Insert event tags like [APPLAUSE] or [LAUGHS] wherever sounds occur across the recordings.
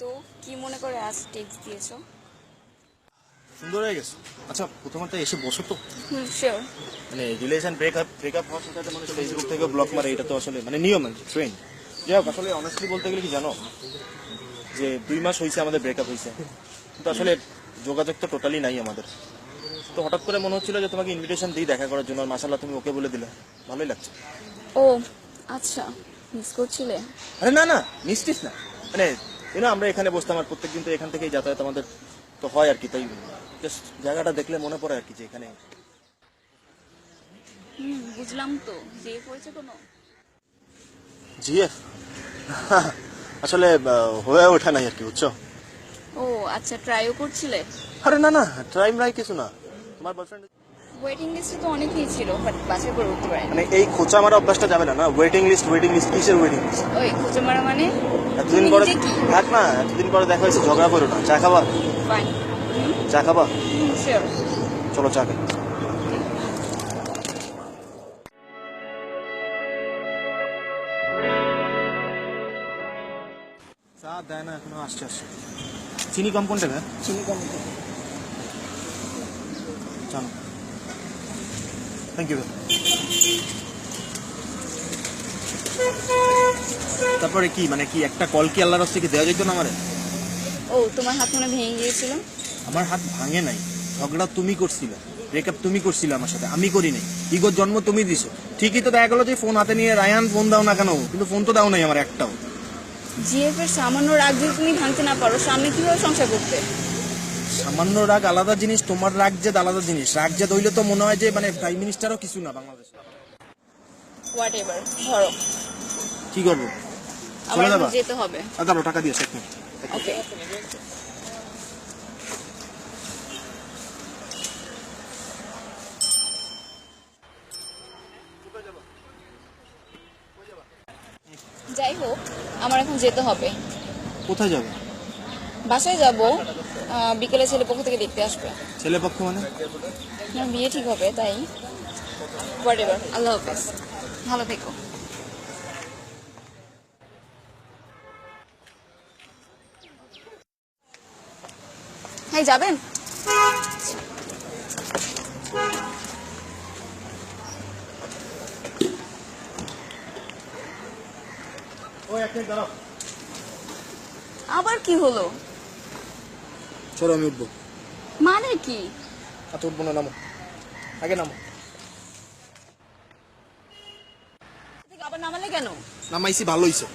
তো কি মনে করে আজ টেক্সট দিয়েছ? সুন্দর হয়ে গেছে। আচ্ছা প্রথমত এসে বসো তো। শিওর মানে রিলেশন ব্রেকআপ ব্রেকআপ হওয়ার সাথে সাথে মানুষ ফেসবুক থেকে ব্লক মারে এটা তো আসলে মানে নিয়ম আর ট্রেন যাই হোক আসলে অনেস্টলি বলতে গেলে কি জানো? যে দুই মাস হয়েছে আমাদের ব্রেকআপ হয়েছে কিন্তু আসলে যোগাযোগ তো টোটালি নাই আমাদের। তো হঠাৎ করে মনে হচ্ছিল যে তোমাকে ইনভিটেশন দিই দেখা করার জন্য আর মাসাল্লাহ তুমি ওকে বলে দিলে। ভালোই লাগছে। ও আচ্ছা মিস করছিলে? আরে না না মিস্টিস না। মানে you know, আমরা এখানে বসতাম আর প্রত্যেকদিন তো এখান থেকেই যাতায়াত আমাদের তো হয় আর কি তাই জাস্ট জায়গাটা দেখলে মনে পড়ে আর কি যে এখানে। হুম বুঝলাম তো। যে করেছে কোনো? জিএফ? [LAUGHS] আসলে হয়ে ওঠে নাই আর কি বুঝছ? ও আচ্ছা ট্রাইও করছিলে? আরে না না ট্রাই রাই কিছু না। তোমার বয়ফ্রেন্ড ওয়েটিং লিস্টে তো অনেকেই ছিল বাট বাছাই করে উঠতে পারেনি। মানে এই খোঁচা মারা অভ্যাসটা যাবে না না? ওয়েটিং লিস্ট ওয়েটিং লিস্ট কিসের ওয়েটিং লিস্ট ওই খুঁজে মারা মানে এতদিন পরে থাক না এতদিন পরে দেখা হয়েছে ঝগড়া করো না চা খাবা? চা খাবা? চলো চা খাই। চা দেয় না এখনও আসছে আসছে। চিনি কম কোনটা চিনি কম চলো থ্যাংক ইউ তারপরে কি মানে কি একটা কল কি আল্লাহর হচ্ছে কি দেওয়া যেত না আমারে? ও তোমার হাত মনে ভেঙে গিয়েছিল? আমার হাত ভাঙে নাই। ঝগড়া তুমি করছিলে ব্রেকআপ তুমি করছিলে আমার সাথে আমি করি নাই। ইগোর জন্ম তুমি দিছো। ঠিকই তো দেখা গেলো যে ফোন হাতে নিয়ে রায়ান ফোন দাও না কেন কিন্তু ফোন তো দাও নাই আমার একটাও। জিএফ এর সামান্য রাগ যদি তুমি ভাঙতে না পারো সামনে কীভাবে সংসার করতে সামান্য রাগ আলাদা জিনিস তোমার রাগ যে আলাদা জিনিস। রাগ যে দইলে তো মনে হয় যে মানে প্রাইম মিনিস্টারও কিছু না বাংলাদেশ। হোয়াট এভার ধরো। কি করব? চলে যাবা? যেতে হবে। দাঁড়ো টাকা দিয়েছে এক মিনিট। ওকে যাই হোক আমার এখন যেতে হবে। কোথায় যাবে? বাসায় যাব। বিকেলে ছেলে পক্ষ থেকে দেখতে আসবে। ছেলে পক্ষ মানে? আমার বিয়ে ঠিক হবে তাই। হোয়াট এভার আল্লাহ হাফেজ। ভালো থেকো। হ্যাঁ যাবেন? আবার কি হলো? চলো আমি উঠবো। মানে কি? আচ্ছা উঠবো না নামো। আগে নামো। আবার নামালে কেন? নামাইছি ভালো হইছে।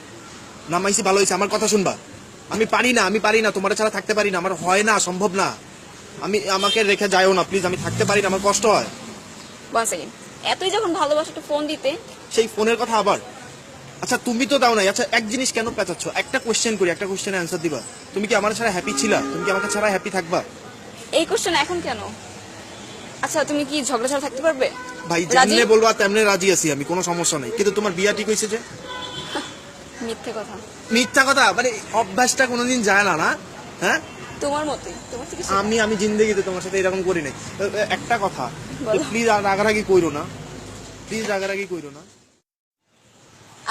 নামাইছি ভালো হইছে। আমার কথা শুনবা? আমি পারি না আমি পারি না তোমার ছাড়া থাকতে পারি না। আমার হয় না সম্ভব না। আমি আমাকে রেখে যাইও না প্লিজ। আমি থাকতে পারি না আমার কষ্ট হয়। ওয়ান সেকেন্ড এতই যখন ভালোবাসা একটু ফোন দিতে। সেই ফোনের কথা আবার? আচ্ছা তুমি তো দাও নাই। আচ্ছা এক জিনিস কেন পেঁচাচ্ছ? একটা কোয়েশ্চেন করি একটা কোশ্চেনের অ্যান্সার দিবা। তুমি কি আমার ছাড়া হ্যাপি ছিলা? তুমি কি আমাকে ছাড়া হ্যাপি থাকবা? এই কোশ্চেন এখন কেন? আচ্ছা তুমি কি ঝগড়া ছাড়া থাকতে পারবে? ভাই? যেমনে বলবা তেমনে রাজি আছি আমি কোনো সমস্যা নাই। কিন্তু তোমার বিয়া ঠিক হয়েছে যে? [LAUGHS] মিথ্যে কথা। মিথ্যা কথা? মানে অভ্যাসটা কোনোদিন যায় না না? হ্যাঁ? তোমার মতে? তোমার থেকে আমি আমি জিন্দগিতে তোমার সাথে এরকম করি নাই। একটা কথা। প্লিজ রাগারাগি কইরো না। প্লিজ রাগারাগি কইরো না।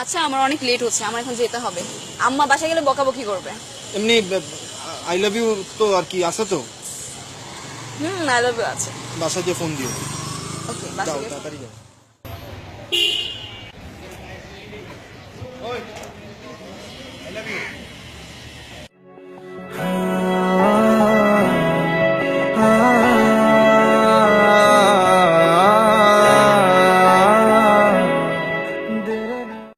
আচ্ছা আমার অনেক লেট হচ্ছে আমার এখন যেতে হবে। আম্মা বাসায় গেলে বকাবকি করবে। এমনি আই লাভ ইউ তো আর কি আছে তো? হুম আই লাভ ইউ আছে। বাসায় গিয়ে ফোন দিও। ওকে বাসা বাসায় গেলে তাড়াতাড়ি যাও। I love you